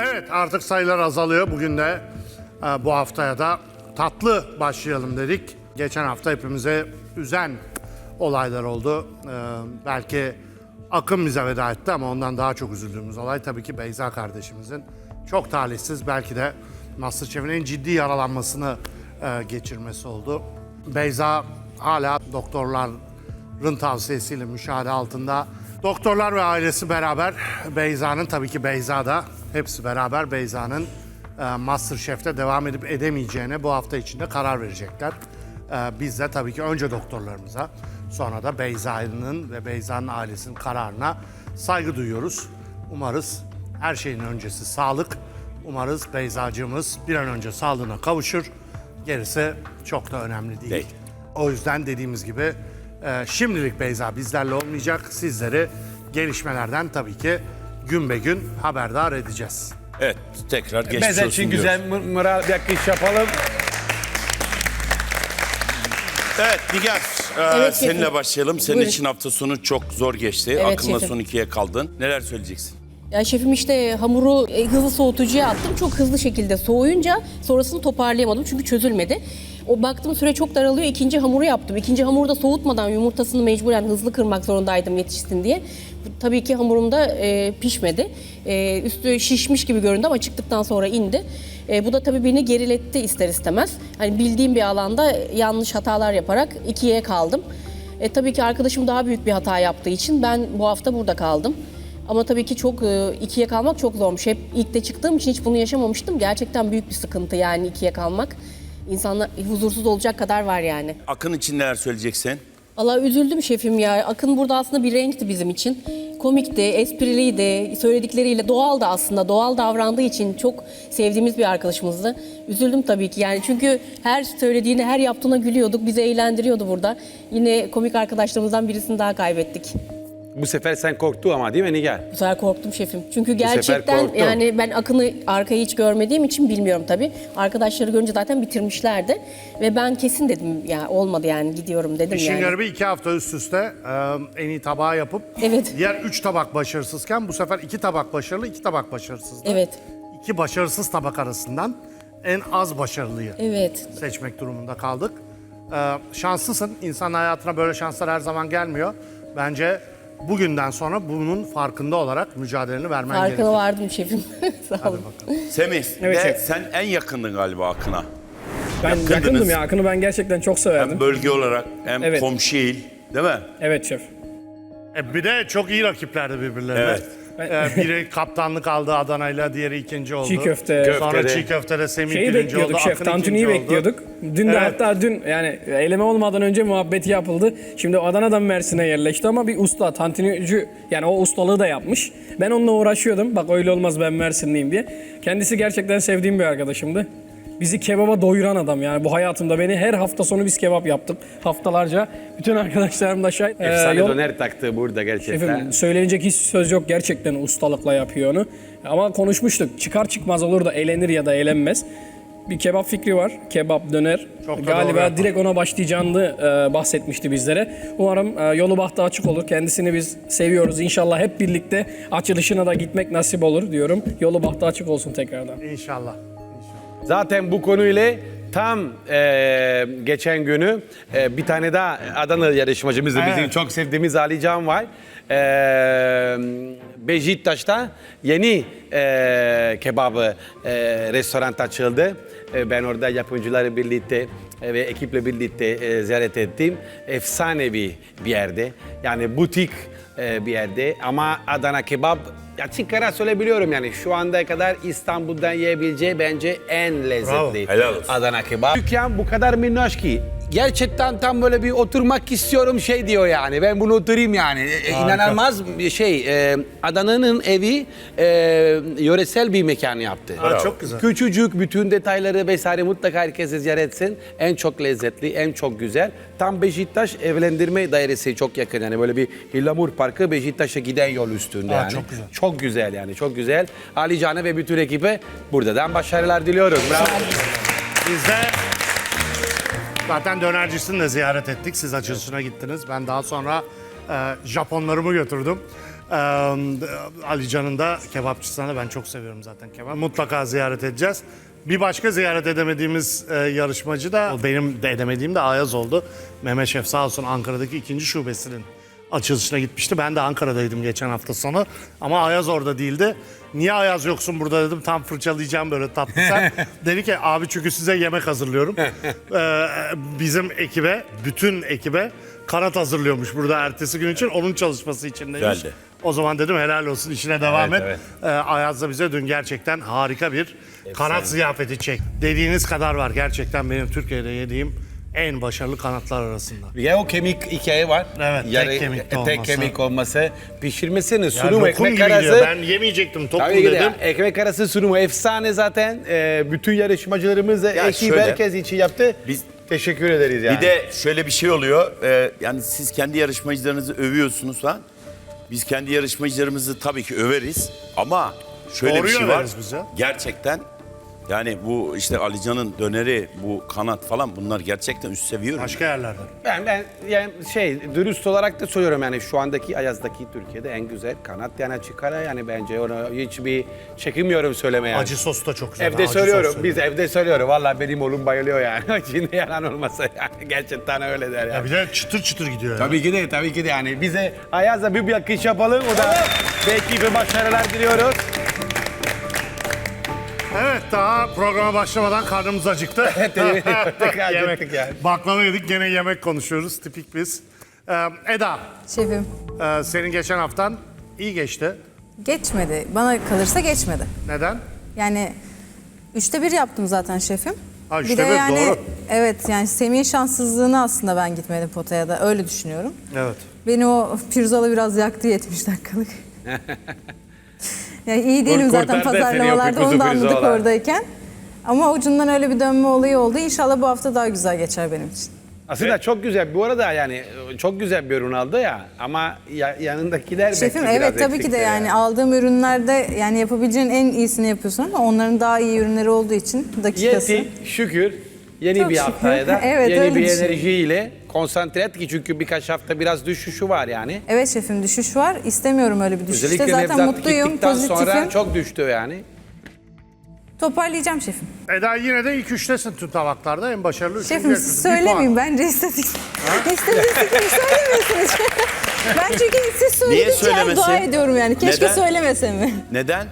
Evet artık sayılar azalıyor. Bugün de e, bu haftaya da tatlı başlayalım dedik. Geçen hafta hepimize üzen olaylar oldu. E, belki Akın bize veda etti ama ondan daha çok üzüldüğümüz olay tabii ki Beyza kardeşimizin çok talihsiz belki de Masterchef'in en ciddi yaralanmasını e, geçirmesi oldu. Beyza hala doktorların tavsiyesiyle müşahede altında. Doktorlar ve ailesi beraber Beyza'nın tabii ki Beyza da hepsi beraber Beyza'nın e, Masterchef'te devam edip edemeyeceğine bu hafta içinde karar verecekler. E, biz de tabii ki önce doktorlarımıza sonra da Beyza'nın ve Beyza'nın ailesinin kararına saygı duyuyoruz. Umarız her şeyin öncesi sağlık. Umarız Beyzacığımız bir an önce sağlığına kavuşur. Gerisi çok da önemli değil. Değil. O yüzden dediğimiz gibi e, şimdilik Beyza bizlerle olmayacak. Sizleri gelişmelerden tabii ki gün be gün haberdar edeceğiz. Evet tekrar geçmiş Bezen olsun için diyoruz. güzel mı- mıra bir akış yapalım. Evet Nigar e, Evet, seninle şefim. başlayalım. Senin Buyurun. için hafta sonu çok zor geçti. Evet, şefim. son ikiye kaldın. Neler söyleyeceksin? Ya şefim işte hamuru e, hızlı soğutucuya attım. Çok hızlı şekilde soğuyunca sonrasını toparlayamadım çünkü çözülmedi. O baktım süre çok daralıyor. İkinci hamuru yaptım. İkinci hamuru da soğutmadan yumurtasını mecburen hızlı kırmak zorundaydım yetişsin diye. Tabii ki hamurum da e, pişmedi. E, üstü şişmiş gibi göründü ama çıktıktan sonra indi. E, bu da tabii beni geriletti ister istemez. Hani bildiğim bir alanda yanlış hatalar yaparak ikiye kaldım. E, tabii ki arkadaşım daha büyük bir hata yaptığı için ben bu hafta burada kaldım. Ama tabii ki çok e, ikiye kalmak çok zormuş. Hep ilk de çıktığım için hiç bunu yaşamamıştım. Gerçekten büyük bir sıkıntı yani ikiye kalmak. İnsanlar huzursuz olacak kadar var yani. Akın için neler söyleyeceksin? Allah üzüldüm şefim ya. Akın burada aslında bir renkti bizim için. Komikti, espriliydi, söyledikleriyle doğal da aslında. Doğal davrandığı için çok sevdiğimiz bir arkadaşımızdı. Üzüldüm tabii ki yani çünkü her söylediğine, her yaptığına gülüyorduk. Bizi eğlendiriyordu burada. Yine komik arkadaşlarımızdan birisini daha kaybettik. Bu sefer sen korktu ama değil mi Nigar? Bu sefer korktum şefim. Çünkü gerçekten korktum. yani ben Akın'ı arkayı hiç görmediğim için bilmiyorum tabii. Arkadaşları görünce zaten bitirmişlerdi. Ve ben kesin dedim ya olmadı yani gidiyorum dedim İşin yani. garibi iki hafta üst üste e, en iyi tabağı yapıp Evet. diğer üç tabak başarısızken bu sefer iki tabak başarılı, iki tabak başarısızdı. Evet. İki başarısız tabak arasından en az başarılıyı Evet. seçmek durumunda kaldık. E, şanslısın. İnsan hayatına böyle şanslar her zaman gelmiyor. Bence bugünden sonra bunun farkında olarak mücadeleni vermen Farkına gerekiyor. vardım şefim. Sağ olun. Semih Evet, de sen en yakındın galiba Akın'a. Ben Yakındınız. yakındım ya. Akın'ı ben gerçekten çok severdim. Hem bölge olarak hem Evet. komşu il değil mi? Evet şef. E, bir de çok iyi rakiplerdi birbirlerine. Evet. E, biri kaptanlık aldı Adana'yla, diğeri ikinci oldu. Çiğ köfte. Sonra Köftede. çiğ köftede Semih Şeyi birinci bekliyorduk oldu, şef. Akın Tantuni'yi oldu. bekliyorduk. Dün de Evet. hatta dün yani eleme olmadan önce muhabbeti yapıldı. Şimdi Adana'dan Mersin'e yerleşti ama bir usta, tantunici yani o ustalığı da yapmış. Ben onunla uğraşıyordum. Bak öyle olmaz ben Mersinliyim diye. Kendisi gerçekten sevdiğim bir arkadaşımdı. Bizi kebaba doyuran adam yani bu hayatımda beni her hafta sonu biz kebap yaptık haftalarca. Bütün arkadaşlarım da şahit. Ee, Efsane yol- döner taktı burada gerçekten. Şefim söylenecek hiç söz yok. Gerçekten ustalıkla yapıyor onu. Ama konuşmuştuk. Çıkar çıkmaz olur da eğlenir ya da eğlenmez. Bir kebap fikri var. Kebap döner. Çok da doğru Galiba yapar. direkt ona başlayacağını e, bahsetmişti bizlere. Umarım e, yolu bahtı açık olur. Kendisini biz seviyoruz. İnşallah hep birlikte açılışına da gitmek nasip olur diyorum. Yolu bahtı açık olsun tekrardan. İnşallah. Zaten bu konuyla tam e, geçen günü e, bir tane daha Adana yarışmacımız da bizim Evet. çok sevdiğimiz Ali Can var. E, Beşiktaş'ta yeni e, kebabı e, restoran açıldı. E, ben orada yapımcıları birlikte e, ve ekiple birlikte e, ziyaret ettim. Efsanevi bir yerde. Yani butik e, bir yerde ama Adana kebap açık ara söyleyebiliyorum yani şu anda kadar İstanbul'dan yiyebileceği bence en lezzetli Helal olsun. Adana kebap. Dükkan bu kadar minnoş ki gerçekten tam böyle bir oturmak istiyorum şey diyor yani ben bunu oturayım yani E, e, inanılmaz bir şey e, Adana'nın evi e, yöresel bir mekan yaptı. Ha, çok güzel. Küçücük bütün detayları vesaire mutlaka herkes ziyaret etsin. En çok lezzetli, en çok güzel. Tam Beşiktaş evlendirme dairesi çok yakın yani böyle bir Hillamur Parkı Beşiktaş'a giden yol üstünde Aa, yani. çok güzel. Çok güzel yani çok güzel. Ali Can'a ve bütün ekibe buradan başarılar diliyorum. Bravo. Biz de zaten dönercisini de ziyaret ettik. Siz açılışına gittiniz. Ben daha sonra e, Japonlarımı götürdüm. Ee, Ali Can'ın da kebapçısına da ben çok seviyorum zaten kebap. Mutlaka ziyaret edeceğiz. Bir başka ziyaret edemediğimiz e, yarışmacı da o benim de edemediğim de Ayaz oldu. Mehmet Şef sağ olsun Ankara'daki ikinci şubesinin açılışına gitmişti. Ben de Ankara'daydım geçen hafta sonu. Ama Ayaz orada değildi. Niye Ayaz yoksun burada dedim. Tam fırçalayacağım böyle tatlı sen. Dedi ki abi çünkü size yemek hazırlıyorum. Ee, bizim ekibe, bütün ekibe kanat hazırlıyormuş burada ertesi gün için. Onun çalışması için demiş. Güzeldi. O zaman dedim helal olsun işine devam Evet, et. Ee, Ayaz da bize dün gerçekten harika bir kanat ziyafeti çek. Dediğiniz kadar var. Gerçekten benim Türkiye'de yediğim en başarılı kanatlar arasında. Ya o kemik hikaye var. Evet, tek kemikte tek olması. kemik olması. Pişirmesini, Yani sunum, lokum ekmek gibi gidiyor. arası. Ben yemeyecektim tokum Tabii ki de dedim. ekmek arası sunumu efsane zaten. Ee, bütün yarışmacılarımız da Ya ekip şöyle, herkes için yaptı. biz- Teşekkür ederiz yani. Bir de şöyle bir şey oluyor. Ee, yani siz kendi yarışmacılarınızı övüyorsunuz falan. Biz kendi yarışmacılarımızı tabii ki överiz. Ama şöyle Doğruyu bir şey var. överiz biz ya. Gerçekten yani bu işte Alican'ın döneri, bu kanat falan bunlar gerçekten üst seviye. Başka yerlerden. Ben, ben yani şey dürüst olarak da söylüyorum yani şu andaki Ayaz'daki Türkiye'de en güzel kanat yani çıkara yani bence onu hiçbir çekinmiyorum söylemeye. Acı sos da çok güzel. Evde Acı söylüyorum, sos biz evde söylüyorum. Vallahi benim oğlum bayılıyor yani. Şimdi yalan olmasa yani. Gerçekten öyle der Ya yani. bir de çıtır çıtır gidiyor ya. Tabii ki de, tabii ki de yani. Bize Ayaz'la bir akış yapalım. O da belki bir başarılar diliyoruz. Daha programa başlamadan karnımız acıktı. Evet, acıktık Yemek. yani. Baklava yedik gene yemek konuşuyoruz tipik biz. Ee, Eda Şefim e, senin geçen haftan iyi geçti. geçmedi. Bana kalırsa geçmedi. Neden? Yani üçte bir yaptım zaten şefim. Ha, bir üçte de bir, yani doğru. evet yani Semih'in şanssızlığını aslında ben gitmedim potaya da öyle düşünüyorum. Evet. Beni o pirzola biraz yaktı 70 dakikalık. yani iyi değilim Kurt- zaten pazarlamalarda onu da anladık oradayken. Ama ucundan öyle bir dönme olayı oldu. İnşallah bu hafta daha güzel geçer benim için. Aslında çok güzel. Bu arada yani çok güzel bir ürün aldı ya. Ama ya- yanındakiler Şefim belki biraz evet tabii ki de eksikti yani aldığım ürünlerde yani yapabileceğin en iyisini yapıyorsun ama onların daha iyi ürünleri olduğu için dakikası. Yetti şükür. Yeni Çok bir şükür. haftaya da Evet, yeni öyle bir enerjiyle konsantre et ki çünkü birkaç hafta biraz düşüşü var yani. Evet şefim düşüş var. İstemiyorum öyle bir düşüşte. Özellikle Zaten Nevzat mutluyum, gittikten pozitifim. sonra çok düştü yani. Toparlayacağım şefim. Eda yine de ilk üçtesin tüm tabaklarda en başarılı üçüncü Şefim yapıyorsun. Bir söylemeyeyim bence istatistik. İstatistikleri söylemiyorsunuz. ben çünkü siz söyledikçe söylemesin? dua ediyorum yani. Keşke Neden? söylemesem mi? Neden?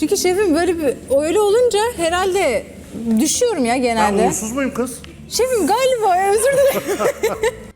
Çünkü şefim böyle bir öyle olunca herhalde düşüyorum ya Ben genelde. uğursuz muyum kız? Şefim galiba özür dilerim.